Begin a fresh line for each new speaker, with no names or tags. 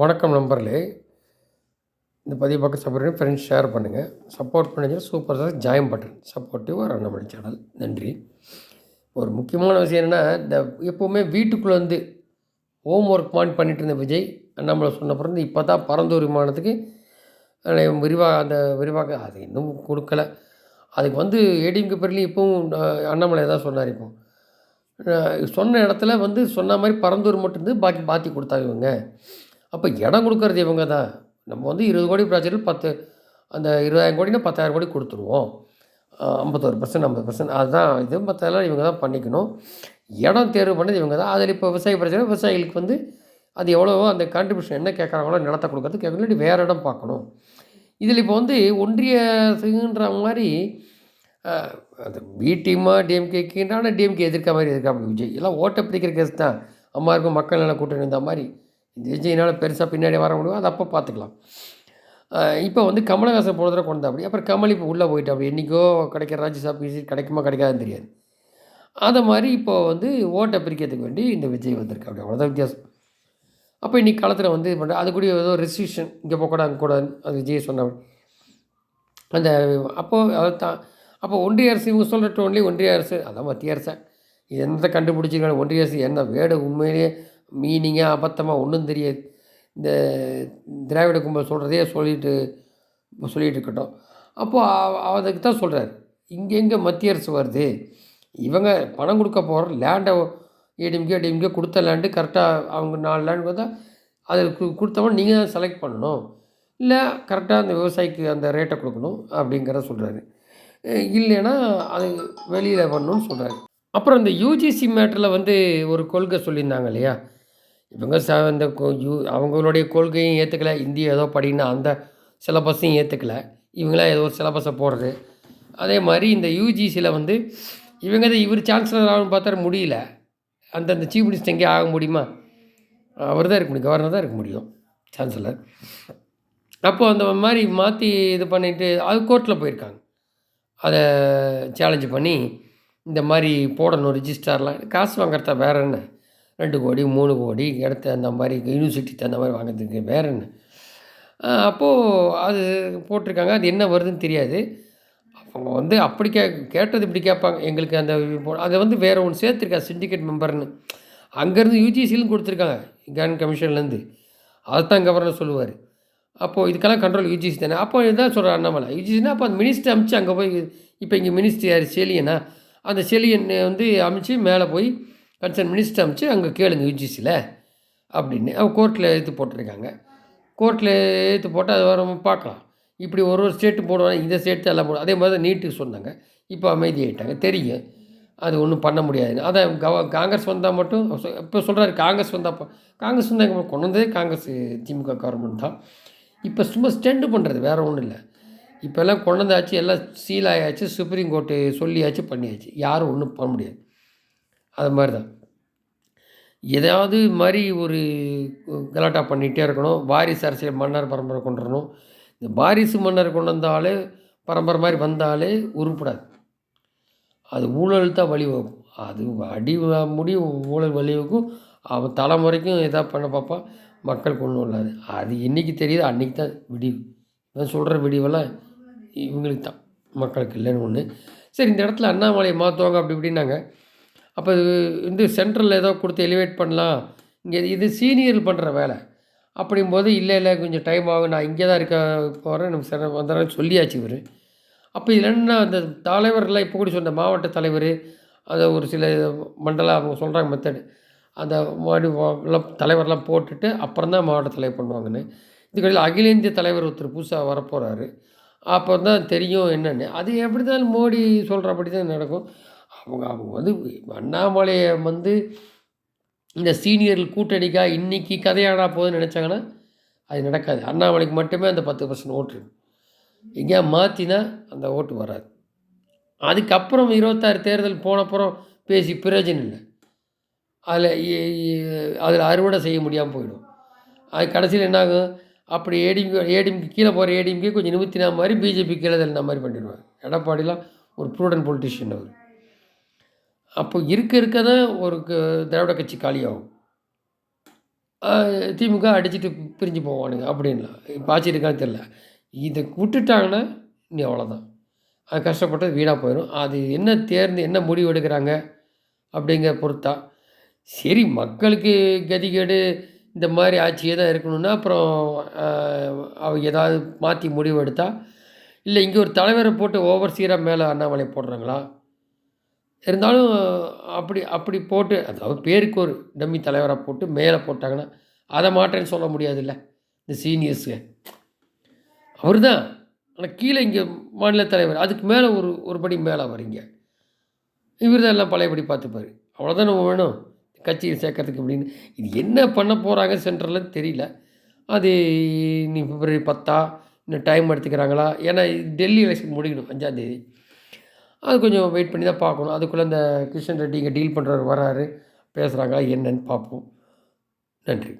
வணக்கம் நம்பர்லே இந்த பதிவு பக்கம் சப்போர்ட் ஃப்ரெண்ட்ஸ் ஷேர் பண்ணுங்கள் சப்போர்ட் பண்ணிச்சு super sir join button supportive ஒரு ரன்னபடி சேனல் நன்றி. ஒரு முக்கியமான விஷயம் என்னென்னா இந்த எப்போவுமே வீட்டுக்குள்ளே வந்து ஹோம் ஒர்க் மாதிரி பண்ணிட்டு இருந்த விஜய் அண்ணாமலை சொன்ன பிறந்து இப்போ தான் பரந்தூர் விமானத்துக்கு விரிவாக அந்த விரிவாக அது இன்னும் கொடுக்கல. அதுக்கு வந்து ஏடிஎம்கே பேர்லேயும் இப்போவும் அண்ணாமலை தான் சொன்னார் இப்போ. சொன்ன இடத்துல வந்து சொன்ன மாதிரி பரந்தூர் மட்டும் இருந்து பாக்கி பாத்தி கொடுத்தாங்க இவங்க. அப்போ இடம் கொடுக்கறது இவங்க தான் நம்ம வந்து இருபது கோடி ப்ராஜெக்டில் பத்து அந்த இருபதாயிரம் கோடினா பத்தாயிரம் கோடி கொடுத்துருவோம். ஐம்பத்தோரு பர்சன்ட் ஐம்பது பர்சன்ட் அதுதான் இது. மற்றெல்லாம் இவங்க தான் பண்ணிக்கணும். இடம் தேர்வு பண்ணது இவங்க தான் அதில் இப்போ விவசாய பிரச்சனை விவசாயிகளுக்கு வந்து அது எவ்வளவோ அந்த கான்ட்ரிபியூஷன் என்ன கேட்குறாங்களோ நிலத்தை கொடுக்கறது கேட்கணும். வேறு இடம் பார்க்கணும். இதில் இப்போ வந்து ஒன்றிய மாதிரி அஹ், அது பி டீமா டிஎம்கேக்குன்றான டிஎம்கே எதிர்க்க மாதிரி எதிர்க்க அப்படி விஜய். எல்லாம் ஓட்டை பிரிக்கிற கேஸ் தான். அம்மா இருக்கும் மக்கள் நல கூட்டணி இந்த மாதிரி. விஜயினால் பெருசாக பின்னாடி வர முடியும்? அதை அப்போ பார்த்துக்கலாம். இப்போ வந்து கமலஹாசன் போன தடவை கொண்டு அப்படி அப்புறம் கமல் இப்போ உள்ளே போயிட்டு அப்படி என்றைக்கோ கிடைக்கிற ராஜ்யசபா சீட் கிடைக்குமா கிடைக்காதுன்னு தெரியாது. அதை மாதிரி இப்போ வந்து ஓட்டை பிரிக்கிறதுக்கு வேண்டி இந்த விஜய் வந்திருக்கு அப்படி அவ்வளோதான் வித்தியாசம். அப்போ இன்றைக்கி காலத்தில் வந்து இது பண்ணுற அது கூட ஏதோ ரெஸ்ட்ரிக்ஷன் இங்கே போகக்கூடாது அங்கே கூட அது விஜய் சொன்ன அந்த அப்போது அதை தான் அப்போ ஒன்றிய அரசு இவங்க சொல்கிற டோன்லேயே ஒன்றிய அரசு அதான் மத்திய அரசு. எந்த கண்டுபிடிச்சிருக்காங்க? ஒன்றிய அரசு என்ன வேடு உண்மையிலேயே மீனிங்காக அபத்தமாக ஒன்றும் தெரியாது. இந்த திராவிட கும்பல் சொல்கிறதே சொல்லிட்டு சொல்லிகிட்டு இருக்கட்டும் அப்போது அதுக்கு தான் சொல்கிறார் இங்கே எங்கே மத்திய அரசு வருது? இவங்க பணம் கொடுக்க போகிற லேண்டை ஏடிஎம்கே டிஎம்கே கொடுத்த லேண்டு கரெக்டாக அவங்க நாலு லேண்ட் வந்தால் அது கொடுத்தவன் நீங்கள் தான் செலக்ட் பண்ணணும். இல்லை கரெக்டாக அந்த விவசாயிக்கு அந்த ரேட்டை கொடுக்கணும் அப்படிங்கிறத சொல்கிறாரு இல்லைன்னா அது வெளியில் பண்ணணும்னு சொல்கிறாரு அப்புறம் இந்த யூஜிசி மேட்டரில் வந்து ஒரு கொள்கை சொல்லியிருந்தாங்க இல்லையா? இவங்க ச இந்த யூ அவங்களுடைய கொள்கையும் ஏற்றுக்கல இந்திய ஏதோ படின்னா அந்த சிலபஸையும் ஏற்றுக்கல இவங்களாம் ஏதோ ஒரு சிலபஸை போடுறது. அதே மாதிரி இந்த யூஜிசியில் வந்து இவங்க தான் இவர் சான்சலர் ஆகணும்னு பார்த்தா முடியல. அந்தந்த சீஃப் மினிஸ்டர் எங்கேயும் ஆக முடியுமா? அவர் தான் இருக்க முடியும். கவர்னர் தான் இருக்க முடியும் சான்சலர் அப்போது அந்த மாதிரி மாற்றி இது பண்ணிட்டு அது கோர்ட்டில் போயிருக்காங்க. அதை சேலஞ்சு பண்ணி இந்த மாதிரி போடணும் ரிஜிஸ்டார்லாம் காசு வாங்குறதா வேற என்ன? ரெண்டு கோடி மூணு கோடி இடத்த அந்த மாதிரி யூனிவர்சிட்டி தகுந்த மாதிரி வாங்குறதுக்கு வேறு என்ன? அப்போது அது போட்டிருக்காங்க. அது என்ன வருதுன்னு தெரியாது. அவங்க வந்து அப்படி கே கேட்டது இப்படி கேட்பாங்க. எங்களுக்கு அந்த அதை வந்து வேறு ஒன்று சேர்த்துருக்கா சிண்டிகேட் மெம்பர்னு அங்கேருந்து யூஜிசிலும் கொடுத்துருக்காங்க கவர்மெண்ட் கமிஷன்லேருந்து அதுதான் கவர்னர் சொல்லுவார். அப்போது இதுக்கெல்லாம் கண்ட்ரோல் யூஜிசி தானே. அப்போ இதுதான் சொல்கிற அண்ணாமலை. யூஜிசினா அப்போ அந்த மினிஸ்டர் அமிச்சு அங்கே போய் இப்போ இங்கே மினிஸ்டர் யார்? செலியனா அந்த செலியன் வந்து அமிச்சு மேலே போய் கன்சர்ன் மினிஸ்டர் அமைச்சு அங்கே கேளுங்க யூஜிசியில் அப்படின்னு. அவங்க கோர்ட்டில் எடுத்து போட்டிருக்காங்க. கோர்ட்டில் எடுத்து போட்டால் அது வர பார்க்கலாம். இப்படி ஒரு ஒரு ஸ்டேட்டு போடுவாங்க இந்த ஸ்டேட்டு எல்லாம் போடும் அதே மாதிரி தான் நீட்டுக்கு சொன்னாங்க. இப்போ அமைதி ஆகிட்டாங்க தெரியும். அது ஒன்றும் பண்ண முடியாதுன்னு. அதான் கவ காங்கிரஸ் வந்தால் மட்டும் இப்போ சொல்கிறாரு காங்கிரஸ் வந்தால் காங்கிரஸ் வந்தால் கொண்டு வந்ததே காங்கிரஸ் திமுக கவர்மெண்ட் தான். இப்போ சும்மா ஸ்டெண்டு பண்ணுறது வேறு ஒன்றும் இல்லை. இப்போல்லாம் கொண்டு வந்தாச்சு எல்லாம் சீல் ஆயாச்சு சுப்ரீம் கோர்ட்டு சொல்லியாச்சு பண்ணியாச்சு. யாரும் ஒன்றும் பண்ண முடியாது. அது மாதிரி தான் ஏதாவது மாதிரி ஒரு கலாட்டா பண்ணிகிட்டே இருக்கணும். வாரிசு அரசியல் மன்னர் பரம்பரை கொண்டு வரணும் இந்த வாரிசு மன்னர் கொண்டு வந்தாலே பரம்பரை மாதிரி வந்தாலே உருப்படாது. அது ஊழல் தான் வழிவகுக்கும். அது அடி வ- முடி ஊழல் வழிவகுக்கும். அவன் தலைமுறைக்கும் எதாவது பண்ண பார்ப்பான் மக்கள் கொண்டு வராது. அது என்னைக்கு தெரியுது அன்றைக்கி தான் விடிவு. நான் சொல்கிற விடிவெல்லாம் இவங்களுக்கு தான். மக்களுக்கு இல்லைன்னு ஒன்று சரி இந்த இடத்துல அண்ணாமலையை மாற்றுவாங்க அப்படி இப்படின்னாங்க. அப்போ வந்து சென்ட்ரலில் ஏதோ கொடுத்து எலிவேட் பண்ணலாம். இங்கே இது சீனியர் பண்ணுற வேலை. அப்படிங்கும்போது இல்லை இல்லை கொஞ்சம் டைம் ஆகும் நான் இங்கே தான் இருக்க போகிறேன் நம்ம சரி வந்துடுறேன்னு சொல்லியாச்சு இவர். அப்போ இதில் என்ன அந்த தலைவர்லாம் இப்போ கூட சொன்ன மாவட்ட தலைவர் அந்த ஒரு சில மண்டல அவங்க சொல்கிறாங்க மெத்தடு அந்த மாடி எல்லாம் தலைவர்லாம் போட்டுட்டு அப்புறம் தான் மாவட்ட தலைவர் பண்ணுவாங்கன்னு. இதுக்கடையில் அகில இந்திய தலைவர் ஒருத்தர் புதுசாக வரப்போகிறாரு அப்போ தான் தெரியும் என்னென்னு. அது எப்படி தான் மோடி சொல்கிறபடி தான் நடக்கும். அவங்க அவங்க வந்து அண்ணாமலையை வந்து இந்த சீனியர்கள் கூட்டணிக்கா இன்றைக்கி கதையாடா போகுதுன்னு நினச்சாங்கன்னா அது நடக்காது. அண்ணாமலைக்கு மட்டுமே அந்த பத்து பர்சன்ட் ஓட்டு எங்கேயா மாற்றினா அந்த ஓட்டு வராது. அதுக்கப்புறம் இருபத்தாறு தேர்தல் போனப்புறம் பேசி பிரயோஜனம் இல்லை. அதில் அதில் அறுவடை செய்ய முடியாமல் போயிடும். அது கடைசியில் என்னாகும்? அப்படி ஏடிஎம்கே ஏடிஎம்கே கீழே போகிற ஏடிஎம்கே கொஞ்சம் நிமித்தினா மாதிரி பிஜேபி கீழே தள்ளின மாதிரி பண்ணிடுவாங்க எடப்பாடிலாம் ஒரு ப்ரூடன் பொலிட்டிஷியன் அவர். அப்போ இருக்க இருக்க தான் ஒரு க- திராவிட கட்சி காலியாகும். திமுக அடிச்சுட்டு பிரிஞ்சு போவானுங்க அப்படின்லாம் இப்போ ஆட்சி இருக்கான்னு தெரில இதை விட்டுட்டாங்கன்னா நீ அவ்வளோதான் அது கஷ்டப்பட்டது வீணாக போயிடும் அது என்ன தேர்ந்து என்ன முடிவு எடுக்கிறாங்க அப்படிங்கிற பொறுத்தா சரி மக்களுக்கு கதிகேடு இந்த மாதிரி ஆட்சியே தான் இருக்கணும்னா அப்புறம் அவங்க ஏதாவது மாற்றி முடிவு எடுத்தா இல்லை இங்கே ஒரு தலைவரை போட்டு ஓவர்சீராக மேலே அண்ணாமலை போடுறாங்களா? இருந்தாலும் அப்படி அப்படி போட்டு அதாவது பேருக்கு ஒரு டம்மி தலைவராக போட்டு மேலே போட்டாங்கன்னா அதை மாட்டேன்னு சொல்ல முடியாதுல்ல இந்த சீனியர்ஸு அவர் தான் ஆனால் கீழே இங்கே மாநில தலைவர் அதுக்கு மேலே ஒரு ஒரு படி மேலே வரீங்க இவர் தான் எல்லாம் பழையபடி பார்த்துப்பார். அவ்வளோதான் நம்ம வேணும்? கட்சியில் சேர்க்கறதுக்கு அப்படின்னு. இது என்ன பண்ண போகிறாங்க சென்ட்ரல்னு தெரியல. அது நீ பிப்ரவரி பத்தா? இன்னும் டைம் எடுத்துக்கிறாங்களா? ஏன்னா டெல்லி எலெக்ஷன் முடிக்கணும் அஞ்சாந்தேதி அது கொஞ்சம் வெயிட் பண்ணி தான் பார்க்கணும். அதுக்குள்ளே இந்த கிஷன் ரெட்டி இங்கே டீல் பண்ணுறவர் வராரு. பேசுகிறாங்களா என்னன்னு பார்ப்போம். நன்றி.